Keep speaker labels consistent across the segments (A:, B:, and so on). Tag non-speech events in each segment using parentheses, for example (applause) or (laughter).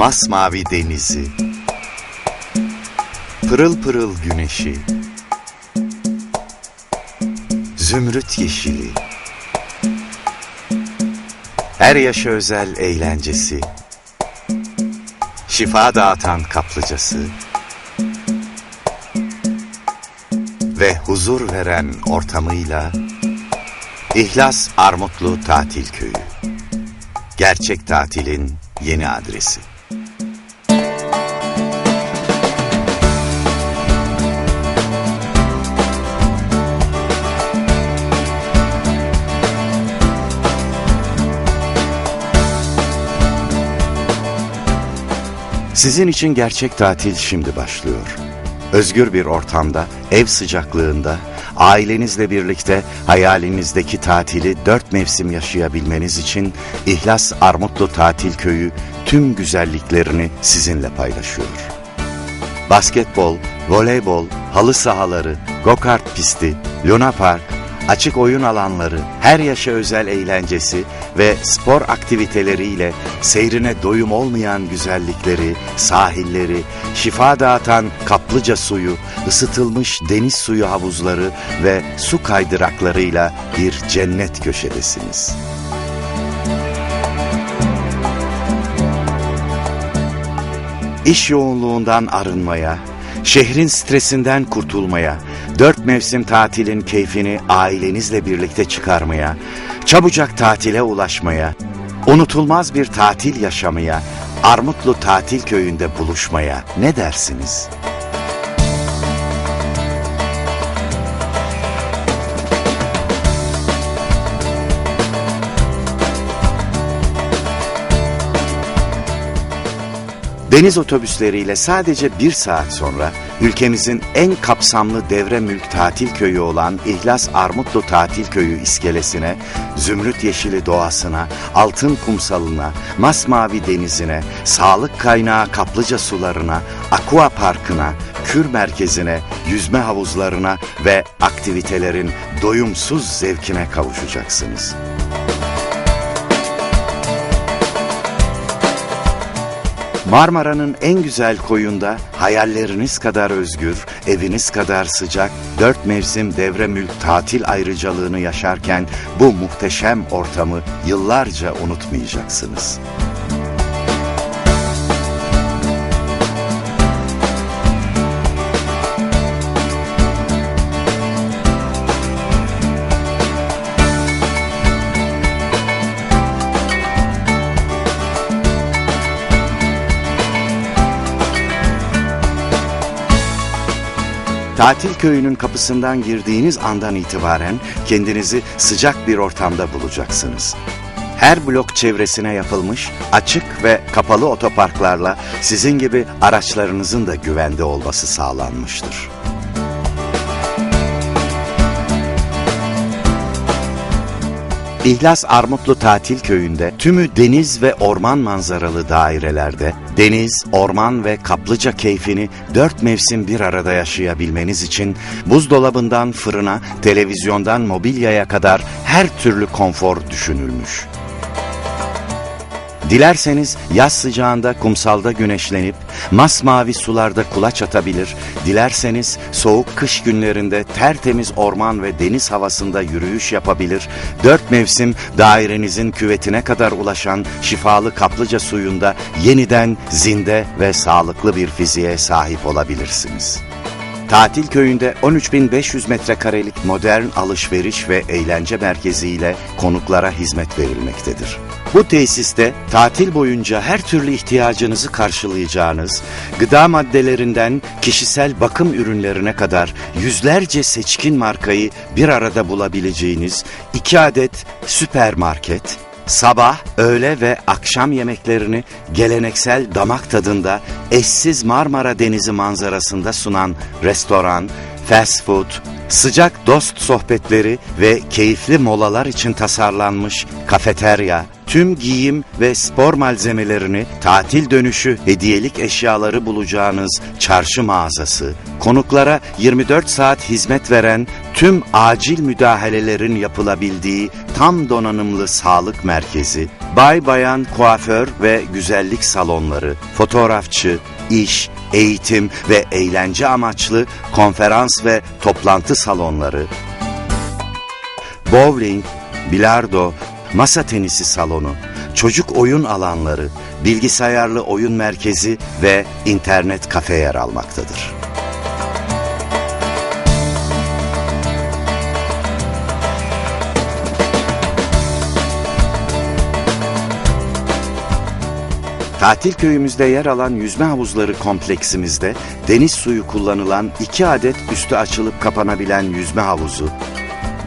A: masmavi denizi, pırıl pırıl güneşi, zümrüt yeşili, her yaşa özel eğlencesi, şifa dağıtan kaplıcası. Ve huzur veren ortamıyla İhlas Armutlu Tatil Köyü. Gerçek tatilin yeni adresi. Sizin için gerçek tatil şimdi başlıyor. Özgür bir ortamda, ev sıcaklığında, ailenizle birlikte hayalinizdeki tatili dört mevsim yaşayabilmeniz için İhlas Armutlu Tatil Köyü tüm güzelliklerini sizinle paylaşıyor. Basketbol, voleybol, halı sahaları, go-kart pisti, Luna Park, açık oyun alanları, her yaşa özel eğlencesi ve spor aktiviteleriyle seyrine doyum olmayan güzellikleri, sahilleri, şifa dağıtan kaplıca suyu, ısıtılmış deniz suyu havuzları ve su kaydıraklarıyla bir cennet köşedesiniz. İş yoğunluğundan arınmaya, şehrin stresinden kurtulmaya, dört mevsim tatilin keyfini ailenizle birlikte çıkarmaya, çabucak tatile ulaşmaya, unutulmaz bir tatil yaşamaya, Armutlu Tatil Köyü'nde buluşmaya ne dersiniz? Deniz otobüsleriyle sadece bir saat sonra ülkemizin en kapsamlı devre mülk tatil köyü olan İhlas Armutlu Tatil Köyü iskelesine, zümrüt yeşili doğasına, altın kumsalına, masmavi denizine, sağlık kaynağı kaplıca sularına, aqua parkına, kür merkezine, yüzme havuzlarına ve aktivitelerin doyumsuz zevkine kavuşacaksınız. Marmara'nın en güzel koyunda hayalleriniz kadar özgür, eviniz kadar sıcak, dört mevsim devre mülk tatil ayrıcalığını yaşarken bu muhteşem ortamı yıllarca unutmayacaksınız. Tatil köyünün kapısından girdiğiniz andan itibaren kendinizi sıcak bir ortamda bulacaksınız. Her blok çevresine yapılmış açık ve kapalı otoparklarla sizin gibi araçlarınızın da güvende olması sağlanmıştır. İhlas Armutlu Tatil Köyü'nde tümü deniz ve orman manzaralı dairelerde deniz, orman ve kaplıca keyfini dört mevsim bir arada yaşayabilmeniz için buzdolabından fırına, televizyondan mobilyaya kadar her türlü konfor düşünülmüş. Dilerseniz yaz sıcağında kumsalda güneşlenip masmavi sularda kulaç atabilir, dilerseniz soğuk kış günlerinde tertemiz orman ve deniz havasında yürüyüş yapabilir, dört mevsim dairenizin küvetine kadar ulaşan şifalı kaplıca suyunda yeniden zinde ve sağlıklı bir fiziğe sahip olabilirsiniz. Tatil köyünde 13.500 metrekarelik modern alışveriş ve eğlence merkezi ile konuklara hizmet verilmektedir. Bu tesiste tatil boyunca her türlü ihtiyacınızı karşılayacağınız, gıda maddelerinden kişisel bakım ürünlerine kadar yüzlerce seçkin markayı bir arada bulabileceğiniz iki adet süpermarket, Sabah, öğle ve akşam yemeklerini geleneksel damak tadında eşsiz Marmara Denizi manzarasında sunan restoran, fast food, sıcak dost sohbetleri ve keyifli molalar için tasarlanmış kafeterya, tüm giyim ve spor malzemelerini, tatil dönüşü hediyelik eşyaları bulacağınız çarşı mağazası, konuklara 24 saat hizmet veren tüm acil müdahalelerin yapılabildiği tam donanımlı sağlık merkezi, bay bayan kuaför ve güzellik salonları, fotoğrafçı, iş, eğitim ve eğlence amaçlı konferans ve toplantı salonları, bowling, bilardo, masa tenisi salonu, çocuk oyun alanları, bilgisayarlı oyun merkezi ve internet kafe yer almaktadır. Tatil köyümüzde yer alan yüzme havuzları kompleksimizde deniz suyu kullanılan iki adet üstü açılıp kapanabilen yüzme havuzu,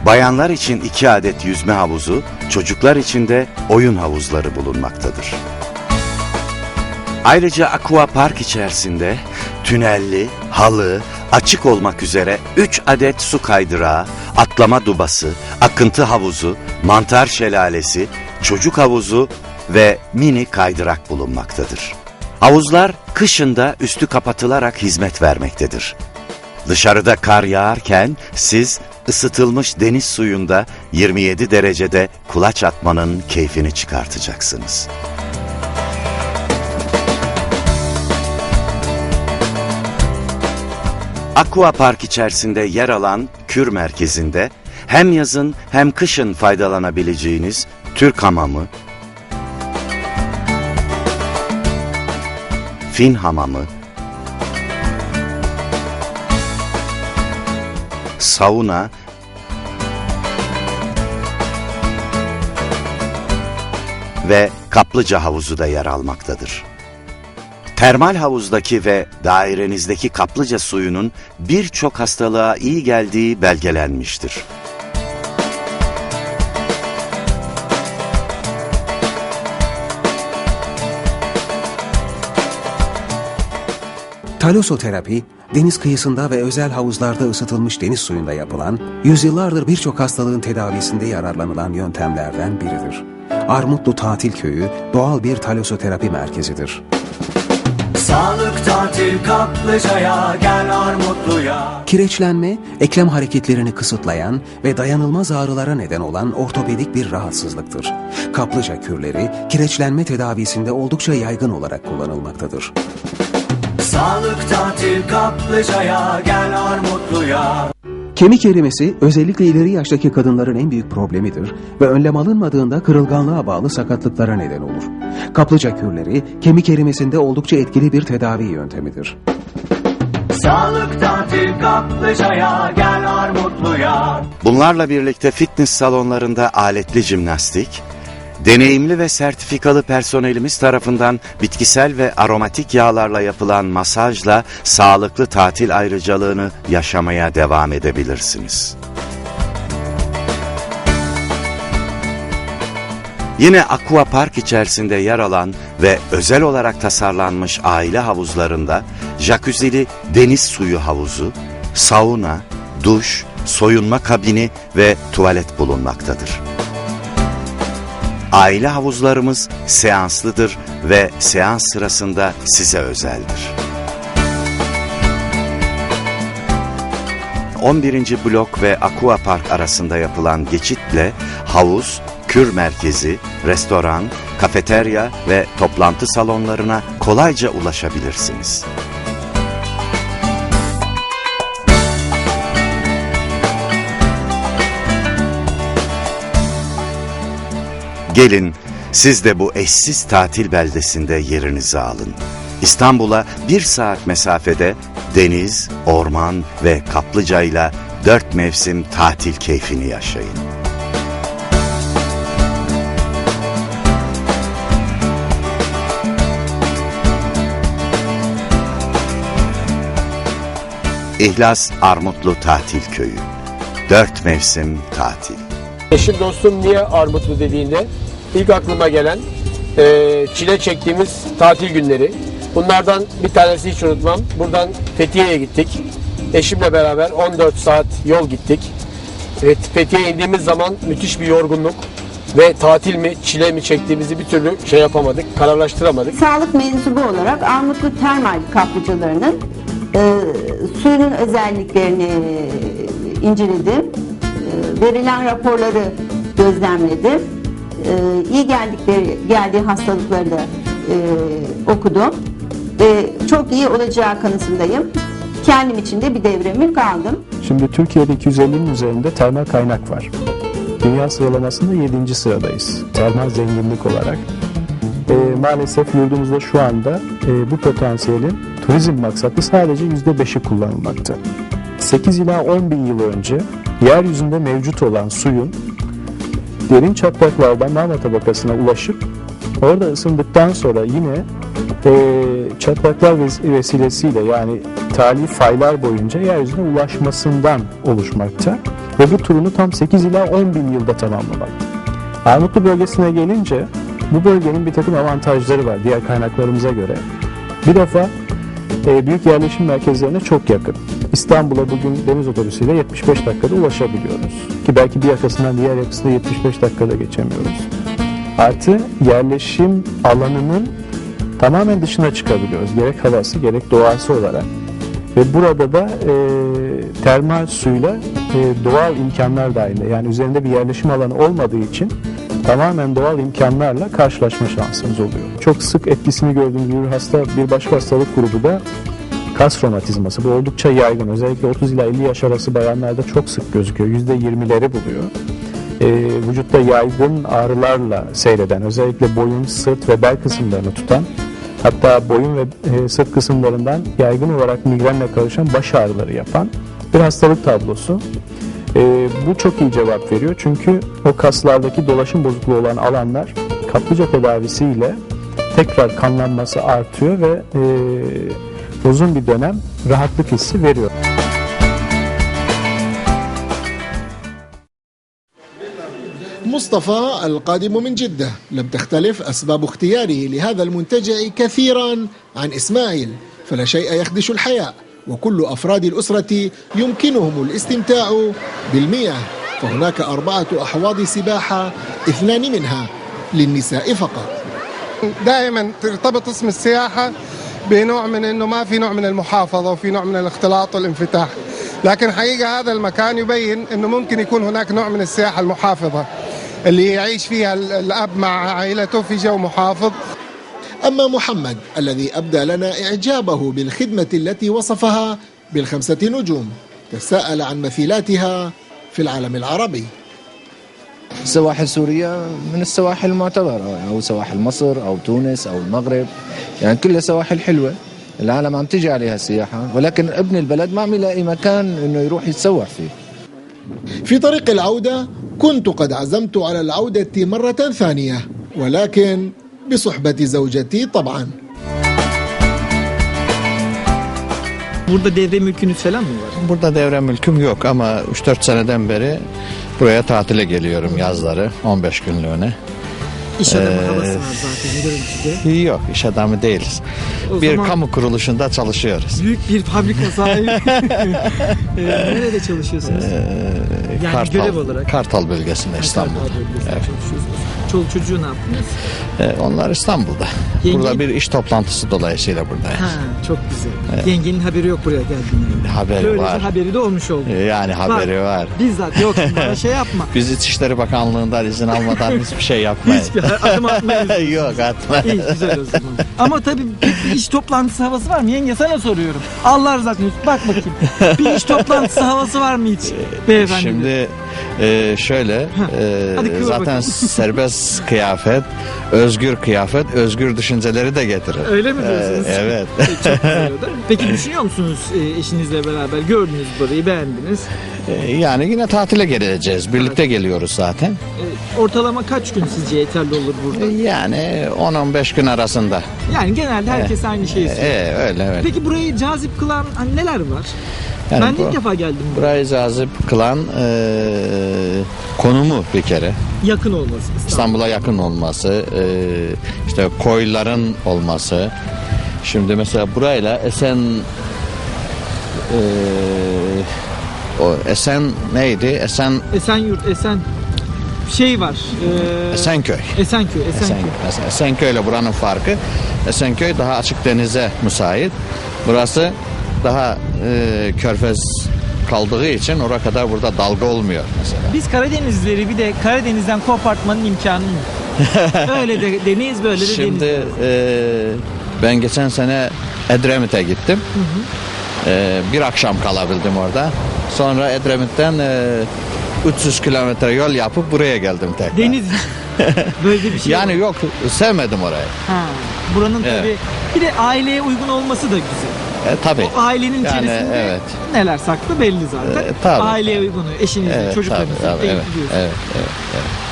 A: bayanlar için iki adet yüzme havuzu, çocuklar için de oyun havuzları bulunmaktadır. Ayrıca Aqua Park içerisinde tünelli, halı, açık olmak üzere 3 adet su kaydırağı, atlama dubası, akıntı havuzu, mantar şelalesi, çocuk havuzu ve mini kaydırak bulunmaktadır. Havuzlar kışında üstü kapatılarak hizmet vermektedir. Dışarıda kar yağarken siz ısıtılmış deniz suyunda 27 derecede kulaç atmanın keyfini çıkartacaksınız. Aqua Park içerisinde yer alan Kür Merkezi'nde hem yazın hem kışın faydalanabileceğiniz Türk hamamı, Fin hamamı, sauna, ve kaplıca havuzu da yer almaktadır. Termal havuzdaki ve dairenizdeki kaplıca suyunun birçok hastalığa iyi geldiği belgelenmiştir.
B: Talosoterapi, deniz kıyısında ve özel havuzlarda ısıtılmış deniz suyunda yapılan, yüzyıllardır birçok hastalığın tedavisinde yararlanılan yöntemlerden biridir. Armutlu Tatil Köyü doğal bir talosoterapi merkezidir.
C: Sağlık tatil kaplıcaya gel Armutlu'ya
B: Kireçlenme, eklem hareketlerini kısıtlayan ve dayanılmaz ağrılara neden olan ortopedik bir rahatsızlıktır. Kaplıca kürleri, kireçlenme tedavisinde oldukça yaygın olarak kullanılmaktadır.
C: Sağlık tatil kaplıcaya gel Armutlu'ya
B: Kemik erimesi özellikle ileri yaştaki kadınların en büyük problemidir ve önlem alınmadığında kırılganlığa bağlı sakatlıklara neden olur. Kaplıca kürleri kemik erimesinde oldukça etkili bir tedavi yöntemidir.
C: Sağlık tatil kaplıcaya gel Armutlu'ya
A: Bunlarla birlikte fitness salonlarında aletli jimnastik, deneyimli ve sertifikalı personelimiz tarafından bitkisel ve aromatik yağlarla yapılan masajla sağlıklı tatil ayrıcalığını yaşamaya devam edebilirsiniz. Yine Aqua Park içerisinde yer alan ve özel olarak tasarlanmış aile havuzlarında jacuzzi'li deniz suyu havuzu, sauna, duş, soyunma kabini ve tuvalet bulunmaktadır. Aile havuzlarımız seanslıdır ve seans sırasında size özeldir. 11. blok ve Aqua Park arasında yapılan geçitle havuz, kür merkezi, restoran, kafeterya ve toplantı salonlarına kolayca ulaşabilirsiniz. Gelin siz de bu eşsiz tatil beldesinde yerinizi alın. İstanbul'a bir saat mesafede deniz, orman ve kaplıcayla dört mevsim tatil keyfini yaşayın. İhlas Armutlu Tatil Köyü. Dört mevsim tatil.
D: Eşim dostum niye Armutlu dediğinde ilk aklıma gelen e, çile çektiğimiz tatil günleri. Bunlardan bir tanesi hiç unutmam. Buradan Fethiye'ye gittik. Eşimle beraber 14 saat yol gittik. Evet, Fethiye'ye indiğimiz zaman müthiş bir yorgunluk ve tatil mi çile mi çektiğimizi bir türlü şey yapamadık, kararlaştıramadık.
E: Sağlık mensubu olarak Armutlu Termal kaplıcalarının e, suyunun özelliklerini inceledim. E, verilen raporları gözlemledi. E, iyi geldikleri geldiği hastalıkları da e, okudum. Ve çok iyi olacağı kanısındayım. Kendim için de bir devremi kaldım.
F: Şimdi Türkiye'de 250'nin üzerinde termal kaynak var. Dünya sıralamasında 7. sıradayız. Termal zenginlik olarak. Ee, maalesef yurdumuzda şu anda e, bu potansiyelin turizm maksatlı sadece %5'i kullanılmakta. 8 ila 10 bin yıl önce yeryüzünde mevcut olan suyun derin çatlaklardan magma tabakasına ulaşıp orada ısındıktan sonra yine e, çatlaklar ves- vesilesiyle yani tali faylar boyunca yeryüzüne ulaşmasından oluşmakta ve bu turunu tam 8 ila 10 bin yılda tamamlamakta. Armutlu bölgesine gelince bu bölgenin bir takım avantajları var diğer kaynaklarımıza göre. Bir defa e, büyük yerleşim merkezlerine çok yakın. İstanbul'a bugün deniz otobüsüyle 75 dakikada ulaşabiliyoruz. Ki belki bir yakasından diğer yakasına 75 dakikada geçemiyoruz. Artı yerleşim alanının tamamen dışına çıkabiliyoruz. Gerek havası gerek doğası olarak. Ve burada da e, termal suyla e, doğal imkanlar dahilinde yani üzerinde bir yerleşim alanı olmadığı için tamamen doğal imkanlarla karşılaşma şansımız oluyor. Çok sık etkisini gördüğümüz bir hasta bir başka hastalık grubu da kas romatizması. Bu oldukça yaygın. Özellikle 30 ila 50 yaş arası bayanlarda çok sık gözüküyor. %20'leri buluyor. E, vücutta yaygın ağrılarla seyreden, özellikle boyun, sırt ve bel kısımlarını tutan, hatta boyun ve e, sırt kısımlarından yaygın olarak migrenle karışan baş ağrıları yapan bir hastalık tablosu. E, bu çok iyi cevap veriyor çünkü o kaslardaki dolaşım bozukluğu olan alanlar kaplıca tedavisiyle tekrar kanlanması artıyor ve e, uzun bir dönem rahatlık hissi veriyor.
G: مصطفى القادم من جدة لم تختلف أسباب اختياره لهذا المنتجع كثيرا عن إسماعيل فلا شيء يخدش الحياة وكل أفراد الأسرة يمكنهم الاستمتاع بالمياه فهناك أربعة أحواض سباحة اثنان منها للنساء فقط.
H: دائما ترتبط اسم السياحة بنوع من إنه ما في نوع من المحافظة وفي نوع من الاختلاط والانفتاح. لكن حقيقة هذا المكان يبين إنه ممكن يكون هناك نوع من السياحة المحافظة اللي يعيش فيها ال- الأب مع عائلته في جو محافظ.
G: أما محمد الذي أبدى لنا إعجابه بالخدمة التي وصفها بالخمسة نجوم تساءل عن مثيلاتها في العالم العربي.
I: سواحل سوريا من السواحل المعتبرة أو سواحل مصر أو تونس أو المغرب. يعني كلها سواحل حلوة العالم عم تيجي عليها السياحة ولكن ابن البلد ما عم يلاقي مكان إنه يروح يتسوح فيه.
G: في طريق العودة كنت قد عزمت على العودة مرة ثانية ولكن بصحبة زوجتي طبعا
J: Burada devre mülkünüz falan mı var?
K: Burada devre mülküm yok ama 3-4 seneden beri buraya tatile geliyorum yazları 15 günlüğüne.
J: İş adamı
K: Ee,
J: havası var zaten görüntüde. (laughs)
K: Yok iş adamı değiliz.
J: O
K: bir
J: zaman-
K: kamu kuruluşunda çalışıyoruz.
J: Büyük bir fabrika sahibi. (laughs) Ee, nerede çalışıyorsunuz? yani
K: Kartal,
J: görev olarak.
K: Kartal bölgesinde İstanbul'da.
J: Kartal bölgesinde
K: Evet.
J: çalışıyorsunuz. Çoluk çocuğu ne yaptınız?
K: Ee, onlar İstanbul'da.
J: Yenge-
K: Burada bir iş toplantısı dolayısıyla buradayız.
J: Ha, çok güzel. Yengenin haberi yok buraya geldiğinde.
K: Haberi
J: Böylece
K: var.
J: haberi de olmuş oldu.
K: Ee, Yani haberi var.
J: Bizzat yok (laughs) bana şey yapma.
K: Biz İçişleri Bakanlığı'ndan izin almadan (laughs) hiçbir şey yapmayız.
J: Hiçbir adım atmayız. (laughs)
K: yok atmayız.
J: İyi güzel o zaman. Ama tabii bir iş toplantısı havası var mı? Yenge sana soruyorum. Allah rızası bak bakayım. Bir iş toplantısı havası var mı hiç? Beyefendi.
K: Şimdi e, şöyle e, zaten (laughs) serbest kıyafet, özgür kıyafet, özgür düşünceleri de getirir.
J: Öyle mi diyorsunuz?
K: E, evet. (laughs)
J: Çok güzel o da. Peki düşünüyor musunuz e, eşinizle beraber gördünüz burayı beğendiniz?
K: E, yani yine tatile geleceğiz. Birlikte geliyoruz zaten.
J: E, ortalama kaç gün sizce yeterli olur burada?
K: yani 10-15 gün arasında.
J: Yani genelde herkes aynı şeyi söylüyor.
K: E, öyle öyle.
J: Peki burayı cazip kılan hani neler var?
K: Yani
J: ben
K: bu-
J: ilk defa geldim buraya.
K: Burayı cazip kılan e, konumu bir kere.
J: Yakın olması. İstanbul.
K: İstanbul'a yakın olması, e, işte koyların olması. Şimdi mesela burayla Esen e, o Esen neydi? Esen
J: Esenyurt, Esen şey var. E,
K: Esenköy.
J: Esenköy,
K: Esen,
J: Esenköy.
K: mesela Esenköy ile buranın farkı. Esenköy daha açık denize müsait. Burası daha e, körfez kaldığı için oraya kadar burada dalga olmuyor mesela.
J: Biz Karadenizlileri bir de Karadeniz'den kopartmanın imkanı yok. (laughs) Öyle de deniz böyle de
K: Şimdi
J: deniz.
K: e, ben geçen sene Edremit'e gittim. E, bir akşam kalabildim orada. Sonra Edremit'ten e, 300 kilometre yol yapıp buraya geldim tekrar.
J: Deniz. (laughs) Böyle bir şey
K: Yani yok sevmedim orayı.
J: Ha, buranın
K: Evet.
J: tabii bir de aileye uygun olması da güzel.
K: E, tabii.
J: O ailenin
K: Yani,
J: içerisinde
K: evet.
J: neler saklı belli zaten.
K: E, tabii.
J: Aileye uygun, eşinizle,
K: Evet,
J: çocuklarınızla
K: tabii, tabii, evet,
J: gidiyorsunuz.
K: evet,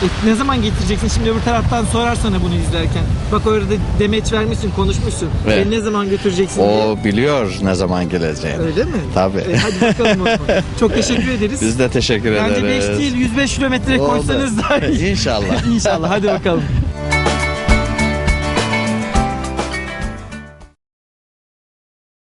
K: evet.
J: E, ne zaman getireceksin? Şimdi öbür taraftan sorar sana bunu izlerken. Bak orada demeç vermişsin, konuşmuşsun.
K: Evet.
J: E, ne zaman götüreceksin diye.
K: O biliyor ne zaman geleceğini.
J: Öyle mi?
K: Tabii.
J: E, hadi bakalım o zaman. (laughs) Çok teşekkür ederiz.
K: Biz de teşekkür
J: Bence
K: ederiz.
J: 5 değil 105 kilometre koysanız daha iyi.
K: İnşallah. (laughs)
J: İnşallah hadi bakalım. (laughs)